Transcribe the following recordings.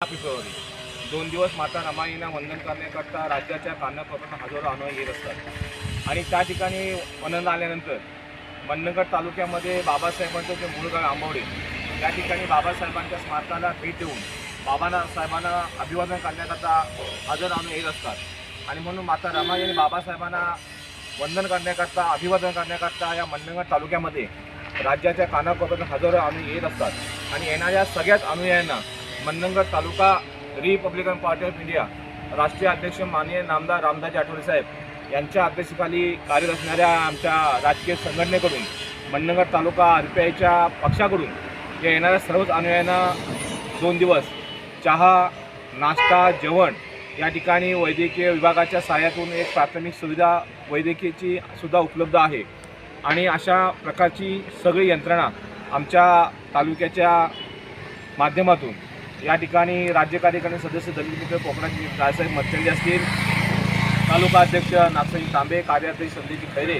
February दोन दिवस माता रमाईला वंदन करण्याकरता राज्याच्या कानाकोपऱ्यातून हजारो अनुयायी येत असतात. आणि त्या ठिकाणी वंदन आल्यानंतर मन्नगड तालुक्यामध्ये बाबासाहेबांचं जे मूळ गाव आंबवडे त्या ठिकाणी बाबासाहेबांच्या स्मारकाला भेट देऊन बाबांना साहेबांना अभिवादन करण्याकरता हजारो अनुयायी येत असतात. आणि म्हणून माता रमाई आणि बाबासाहेबांना वंदन करण्याकरता अभिवादन करण्याकरता या मन्नगड तालुक्यामध्ये राज्याच्या कानाकोपऱ्यातून हजारो अनुयायी येत असतात. आणि येणाऱ्या सगळ्याच अनुयायांना Mannagad taluka Republican party of India राष्ट्रीय अध्यक्ष माननीय नामदार रामदास आठवले साहेब यांच्या अध्यक्षतेखाली कार्यरत असणाऱ्या आमच्या राजकीय संघटनेकडून मन्नगड तालुका आर पी आयच्या पक्षाकडून या येणाऱ्या सर्वच अनुयायांना दोन दिवस चहा नाश्ता जेवण या ठिकाणी वैद्यकीय विभागाच्या सहाय्यातून एक प्राथमिक सुविधा वैद्यकीयची सुद्धा उपलब्ध आहे. आणि अशा प्रकारची सगळी यंत्रणा आमच्या तालुक्याच्या माध्यमातून या ठिकाणी राज्य कार्यकारिणी सदस्य दलित मित्र कोकणाचे रायसाहेब मच्छंडी असतील तालुका अध्यक्ष नागसाई तांबे कार्याध्यक्ष संदीपजी खैरे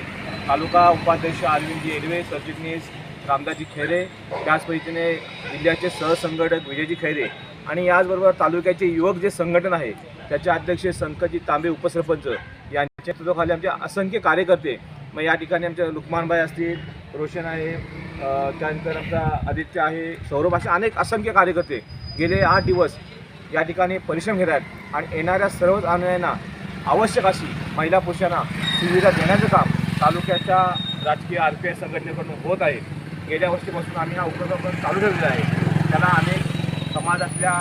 तालुका उपाध्यक्ष अरविंदजी एडवे सरचिटणीस रामदासजी खैरे त्याच पद्धतीने जिल्ह्याचे सहसंघटक विजयजी खैरे आणि याचबरोबर तालुक्याचे युवक जे संघटन आहे त्याचे अध्यक्ष संकटजी तांबे उपसरपंच यांच्या नेतृत्वाखाली आमचे असंख्य कार्यकर्ते मग या ठिकाणी आमच्या लुकमानबाई असतील रोशन आहे त्यानंतर आमचा आदित्य आहे सौरभ असे अनेक असंख्य कार्यकर्ते गेले आठ दिवस या ठिकाणी परिश्रम घेत आहेत. आणि येणाऱ्या सर्वच अनुयायांना आवश्यक अशी महिला पुरुषांना सुविधा देण्याचं काम तालुक्याच्या राजकीय आर पी आय संघटनेकडून होत आहे. गेल्या वर्षीपासून आम्ही हा उपक्रम चालू ठेवलेला आहे. त्याला अनेक समाजातल्या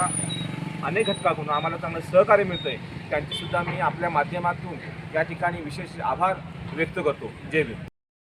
अनेक घटकाकडून आम्हाला चांगलं सहकार्य मिळतं आहे त्यांचीसुद्धा मी आपल्या माध्यमातून या ठिकाणी विशेष आभार व्यक्त करतो. जय भीम.